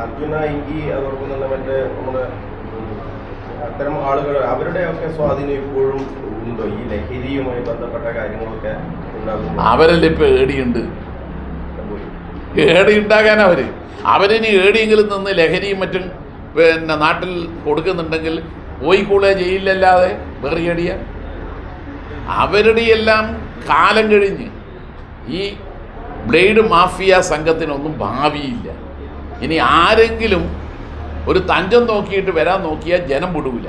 അർജുന ഇങ്കി അതോടൊപ്പം തന്നെ മറ്റേ നമ്മുടെ അത്തരം ആളുകൾ അവരുടെയൊക്കെ സ്വാധീനം ഇപ്പോഴും ഉണ്ടോ? ഈ ലഹരിയുമായി ബന്ധപ്പെട്ട കാര്യങ്ങളൊക്കെ അവരല്ലേ ഇപ്പൊ ഏടിയുണ്ട്? ഏടി ഉണ്ടാകാൻ അവർ. അവരിനി ഏടിയെങ്കിലും നിന്ന് ലഹരിയും മറ്റും പിന്നെ നാട്ടിൽ കൊടുക്കുന്നുണ്ടെങ്കിൽ പോയിക്കൂടെ ജയിലിലല്ലാതെ വേറെ ഏടിയ? അവരുടെ എല്ലാം കാലം കഴിഞ്ഞ് ഈ ബ്ലേഡ് മാഫിയ സംഘത്തിനൊന്നും ഭാവിയില്ല. ഇനി ആരെങ്കിലും ഒരു തഞ്ചം നോക്കിയിട്ട് വരാൻ നോക്കിയാൽ ജനം വിടൂല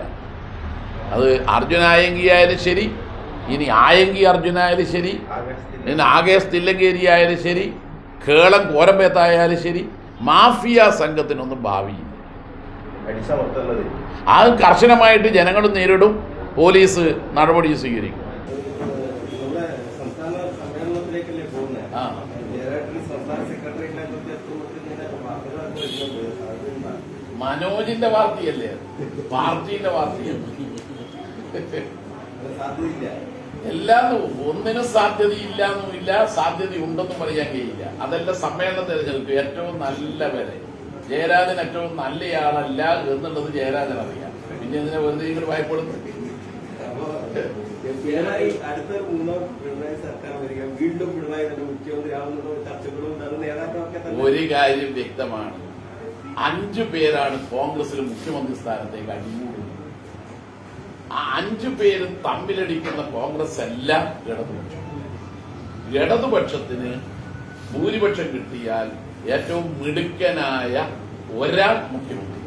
അത് അർജുനായങ്കി ആയാലും ശരി ഇനി ആയെങ്കി അർജുനായാലും ശരി ഇനി ആകേഷ് തില്ലങ്കേരി ആയാലും ശരി കേളം കോരമ്പേത്തായാലും ശരി മാഫിയ സംഘത്തിനൊന്നും ഭാവിയില്ല. അത് കർശനമായിട്ട് ജനങ്ങൾ നേരിടും പോലീസ് നടപടി സ്വീകരിക്കും. ആ. മനോജിന്റെ പാർട്ടിയല്ലേ? പാർട്ടിന്റെ പാർട്ടിയാണ് എല്ലാം ഒന്നിനും സാധ്യതയില്ല എന്നുമില്ല സാധ്യതയുണ്ടെന്നും പറയാൻ കഴിയില്ല. അതെല്ലാം സമ്മേളനം തിരഞ്ഞെടുക്കും ഏറ്റവും നല്ല വരെ. ജയരാജൻ ഏറ്റവും നല്ലയാളല്ല എന്നുള്ളത് ജയരാജൻ അറിയാം. പിന്നെ ഇതിനെ വെറുതെ ഇങ്ങനെ ഭയപ്പെടുന്നു? അടുത്ത മൂന്നോ പിണറായി സർക്കാർ വരിക വീണ്ടും പിണറായി മുഖ്യമന്ത്രി ചർച്ചകളും ഒരു കാര്യം വ്യക്തമാണ്. അഞ്ചു പേരാണ് കോൺഗ്രസിൽ മുഖ്യമന്ത്രി സ്ഥാനത്തേക്ക് അടിമൂടുന്നത് ആ അഞ്ചു പേരും തമ്മിലടിക്കുന്ന കോൺഗ്രസ് അല്ല ഇടതുപക്ഷം. ഇടതുപക്ഷത്തിന് ഭൂരിപക്ഷം കിട്ടിയാൽ ഏറ്റവും മിടുക്കനായ ഒരാൾ മുഖ്യമന്ത്രി.